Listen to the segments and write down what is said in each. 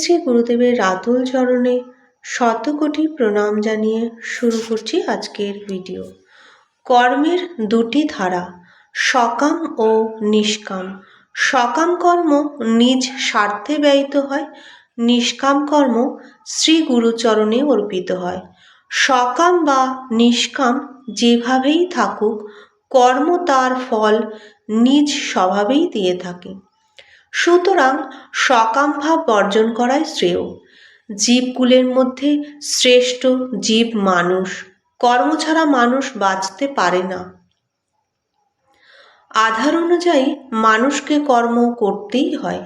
শ্রী গুরুদেবের রাতুল চরণে শতকোটি প্রণাম জানিয়ে শুরু করছি আজকের ভিডিও। কর্মের দুটি ধারা, সকাম ও নিষ্কাম। সকাম কর্ম নিজ স্বার্থে ব্যয়িত হয়, নিষ্কাম কর্ম শ্রী গুরুচরণে অর্পিত হয়। সকাম বা নিষ্কাম যেভাবেই থাকুক, কর্ম তার ফল নিজ স্বভাবেই দিয়ে থাকে। সুতরাং সকাম ভাব বর্জন করাই শ্রেয়। জীবকুলের মধ্যে শ্রেষ্ঠ জীব মানুষ, কর্ম ছাড়া মানুষ বাঁচতে পারে না। আধার অনুযায়ী মানুষকে কর্ম করতেই হয়।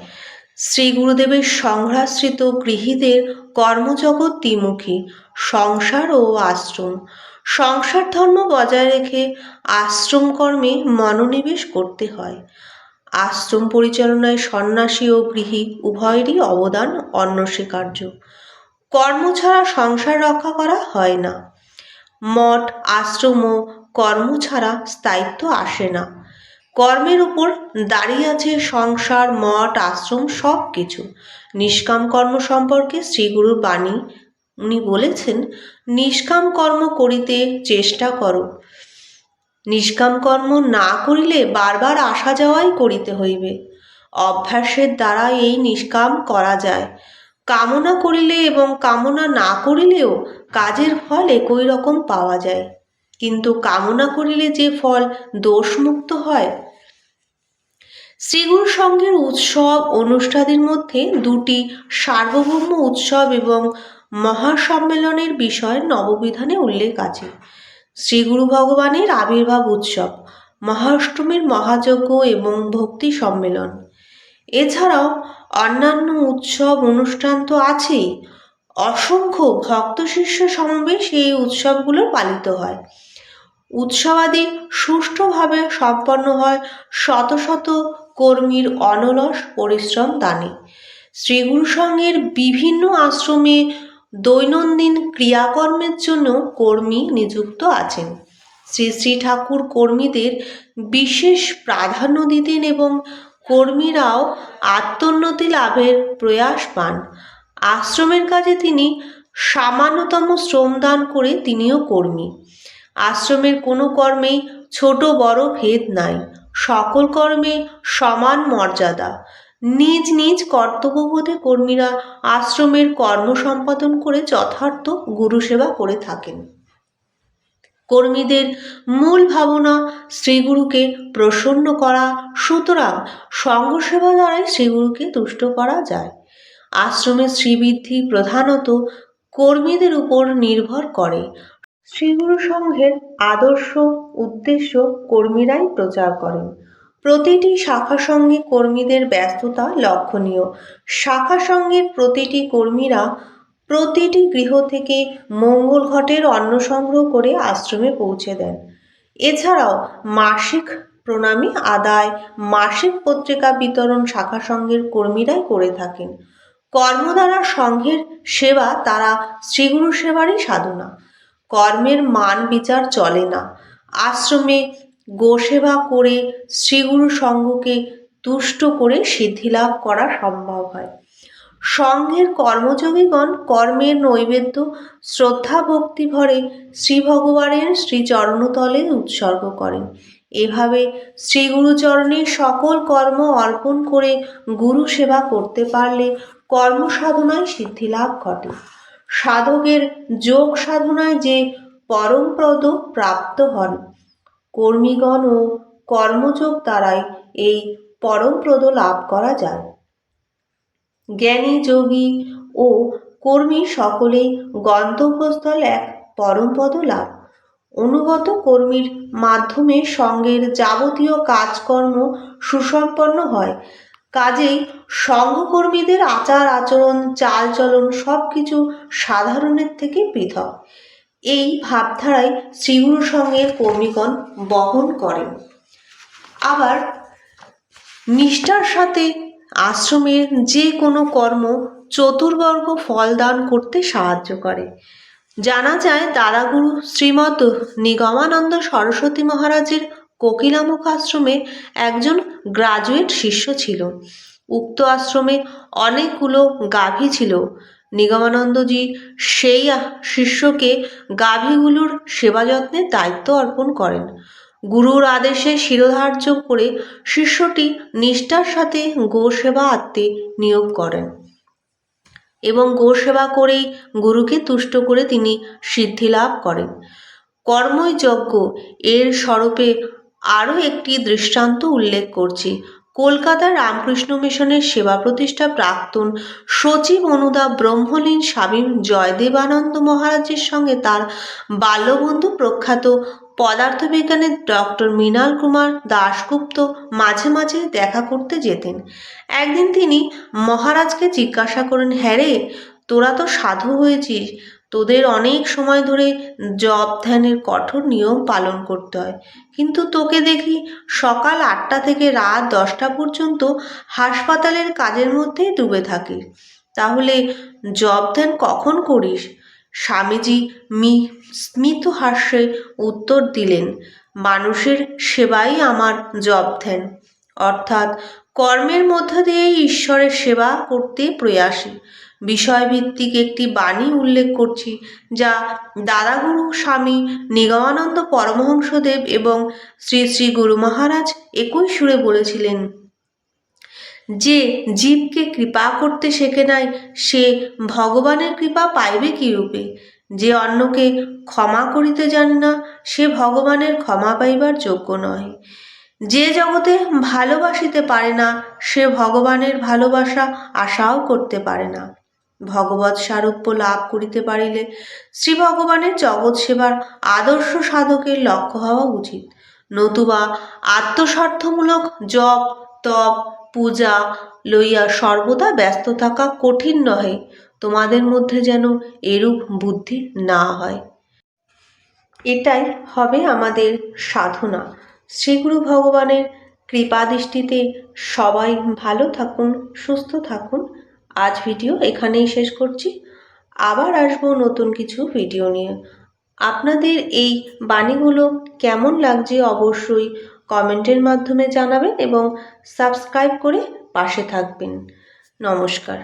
শ্রী গুরুদেবের সংহ্রাশ্রিত গৃহীদের কর্মজগৎ দ্বিমুখী, সংসার ও আশ্রম। সংসার ধর্ম বজায় রেখে আশ্রম কর্মে মনোনিবেশ করতে হয়। আশ্রম পরিচালনায় সন্ন্যাসী ও গৃহী উভয়েরই অবদান অন্যস্বীকার্য কর্ম ছাড়া সংসার রক্ষা করা হয় না। মঠ, আশ্রম ও কর্ম ছাড়া স্থায়িত্ব আসে না। কর্মের উপর দাঁড়িয়ে আছে সংসার, মঠ, আশ্রম সব কিছু নিষ্কাম কর্ম সম্পর্কে শ্রীগুরুর বাণী উনি বলেছেন, নিষ্কাম কর্ম করিতে চেষ্টা করো। নিষ্কাম কর্ম না করিলে বারবার আসা যাওয়াই করিতে হইবে। অভ্যাসের দ্বারা এই নিষ্কাম করা যায়। কামনা করিলে এবং কামনা না করিলেও কাজের ফল একই রকম পাওয়া যায়। কিন্তু কামনা করিলে যে ফল দোষমুক্ত হয়, শ্রীগুরু সঙ্গের উৎসব অনুষ্ঠানের মধ্যে দুটি সার্বভৌম উৎসব এবং মহাসম্মেলনের বিষয় নববিধানে উল্লেখ আছে। শ্রীগুরু ভগবানের আবির্ভাব উৎসব, মহাষ্টমীর মহাযজ্ঞ এবং ভক্তি সম্মেলন। এছাড়াও অন্যান্য উৎসব অনুষ্ঠান তো আছেই। অসংখ্য ভক্ত শিষ্য সমাবেশ এই উৎসবগুলো পালিত হয়। উৎসবাদি সুষ্ঠুভাবে সম্পন্ন হয় শত শত কর্মীর অনলস পরিশ্রম দানে। শ্রীগুরু সঙ্গের বিভিন্ন আশ্রমে দৈনন্দিন ক্রিয়াকর্মের জন্য কর্মী নিযুক্ত আছেন। শ্রী শ্রী ঠাকুর কর্মীদের বিশেষ প্রাধান্য দিতেন এবং কর্মীরাও আত্মোন্নতি লাভের প্রয়াস পান। আশ্রমের কাজে তিনি সামান্যতম শ্রমদান করে তিনিও কর্মী। আশ্রমের কোনো কর্মেই ছোট বড় ভেদ নাই। সকল কর্মে সমান মর্যাদা। নিজ নিজ কর্তব্যবোধে কর্মীরা আশ্রমের কর্ম সম্পাদন করে যথার্থ গুরুসেবা করে থাকেন। কর্মীদের মূল ভাবনা, শ্রীগুরুকে প্রসন্ন করা, সুতরাং সঙ্গসেবা দ্বারাই শ্রীগুরুকে তুষ্ট করা যায়। আশ্রমের শ্রীবৃদ্ধি প্রধানত কর্মীদের উপর নির্ভর করে। শ্রীগুরু সংঘের আদর্শ, উদ্দেশ্য কর্মীরাই প্রচার করেন। প্রতিটি শাখা সঙ্গে কর্মীদের ব্যস্ততা লক্ষণীয়। শাখা সঙ্গের প্রতিটি কর্মীরা প্রতিটি গৃহ থেকে মঙ্গল ঘটের অন্ন সংগ্রহ করে আশ্রমে পৌঁছে দেন। এছাড়াও মাসিক প্রণামী আদায়, মাসিক পত্রিকা বিতরণ শাখা সংঘের কর্মীরাই করে থাকেন। কর্মদ্বারা সংঘের সেবা তারা শ্রীগুরু সেবারই সাধনা। কর্মের মান বিচার চলে না। আশ্রমে গোসেবা করে শ্রীগুরু সঙ্গকে তুষ্ট করে সিদ্ধিলাভ করা সম্ভব হয়। সঙ্ঘের কর্মযোগীগণ কর্মের নৈবেদ্য, শ্রদ্ধা ভক্তি ভরে শ্রী ভগবানের শ্রীচরণতলে উৎসর্গ করেন। এভাবে শ্রীগুরুচরণে সকল কর্ম অর্পণ করে গুরু সেবা করতে পারলে কর্মসাধনায় সিদ্ধিলাভ ঘটে। সাধকের যোগ সাধনায় যে পরমপ্রদ প্রাপ্ত হন কর্মীগণ ও কর্মযোগ দ্বারাই এই পরমপ্রদ লাভ করা যায়। জ্ঞানী, যোগী ও কর্মী সকলেই গন্তব্যস্থল এক পরমপদ লাভ। অনুগত কর্মীর মাধ্যমে সঙ্গের যাবতীয় কাজকর্ম সুসম্পন্ন হয়। কাজেই সঙ্গকর্মীদের আচার আচরণ চালচলন সব কিছু সাধারণের থেকে পৃথক। এই ভাবধারায় শ্রীগুরু সঙ্গে কর্মীগণ বহন করেন। আবার নিষ্ঠার সাথে আশ্রমের যে কোনো কর্ম চতুর্বর্গ ফল দান করতে সাহায্য করে। জানা যায়, দাদাগুরু শ্রীমত নিগমানন্দ সরস্বতী মহারাজের কোকিলামুখ আশ্রমে একজন গ্রাজুয়েট শিষ্য ছিল। উক্ত আশ্রমে অনেকগুলো গাভী ছিল। নিগমানন্দজি সেই শিষ্যকে গাভীগুলোর সেবা যত্নের দায়িত্ব অর্পণ করেন। গুরুর আদেশে শিরোধার্য করে শিষ্যটি নিষ্ঠার সাথে গোসেবা আত্মে নিয়োগ করেন এবং গোসেবা করেই গুরুকে তুষ্ট করে তিনি সিদ্ধি লাভ করেন। কর্মই যজ্ঞ, এর স্বরূপে আরও একটি দৃষ্টান্ত উল্লেখ করছি। কলকাতার রামকৃষ্ণ মিশনের সেবা প্রতিষ্ঠা প্রাক্তন সচিব অনুদা ব্রহ্মলীন স্বামী জয়দেবানন্দ মহারাজের সঙ্গে তার বাল্যবন্ধু প্রখ্যাত পদার্থবিজ্ঞানের ডক্টর মৃণাল কুমার দাশগুপ্ত মাঝে মাঝে দেখা করতে যেতেন। একদিন তিনি মহারাজকে জিজ্ঞাসা করেন হ্যাঁ রে, তোরা তো সাধু হয়েছিস তোদের অনেক সময় ধরে জপ ধ্যানের কঠোর নিয়ম পালন করতে হয়। কিন্তু তোকে দেখি সকাল আটটা থেকে রাত দশটা পর্যন্ত হাসপাতালের কাজের মধ্যেই ডুবে থাকিস। তাহলে জপ ধ্যান কখন করিস? স্বামীজি মি, স্মিত হাস্যে উত্তর দিলেন, মানুষের সেবাই আমার জপ ধ্যান। অর্থাৎ কর্মের মধ্য দিয়েই ঈশ্বরের সেবা করতে প্রয়াসী। বিষয়ভিত্তিক একটি বাণী উল্লেখ করছি, যা দাদাগুরু স্বামী নিগমানন্দ পরমহংসদেব এবং শ্রী শ্রী গুরু মহারাজ একই সুরে বলেছিলেন, যে জীবকে কৃপা করতে শেখে নাই, সে ভগবানের কৃপা পাইবে কি রূপে যে অন্যকে ক্ষমা করিতে জানে না, সে ভগবানের ক্ষমা পাইবার যোগ্য নয়। যে জগতে ভালোবাসিতে পারে না, সে ভগবানের ভালোবাসা আশাও করতে পারে না। ভগবত সারূপ্য লাভ করিতে পারিলে শ্রী ভগবানের জগৎ সেবার আদর্শ সাধকের লক্ষ্য হওয়া উচিত। নতুবা আত্মস্বার্থমূলক জপ, তপ, পূজা লইয়া সর্বদা ব্যস্ত থাকা কঠিন নহে, তোমাদের মধ্যে যেন এরূপ বুদ্ধি না হয়। এটাই হবে আমাদের সাধনা। শ্রীগুরু ভগবানের কৃপাদৃষ্টিতে সবাই ভালো থাকুন, সুস্থ থাকুন। আজ ভিডিও এখানেই শেষ করছি। আবার আসব নতুন কিছু ভিডিও নিয়ে। আপনাদের এই বাণীগুলো কেমন লাগছে অবশ্যই কমেন্টের মাধ্যমে জানাবেন এবং সাবস্ক্রাইব করে পাশে থাকবেন। নমস্কার।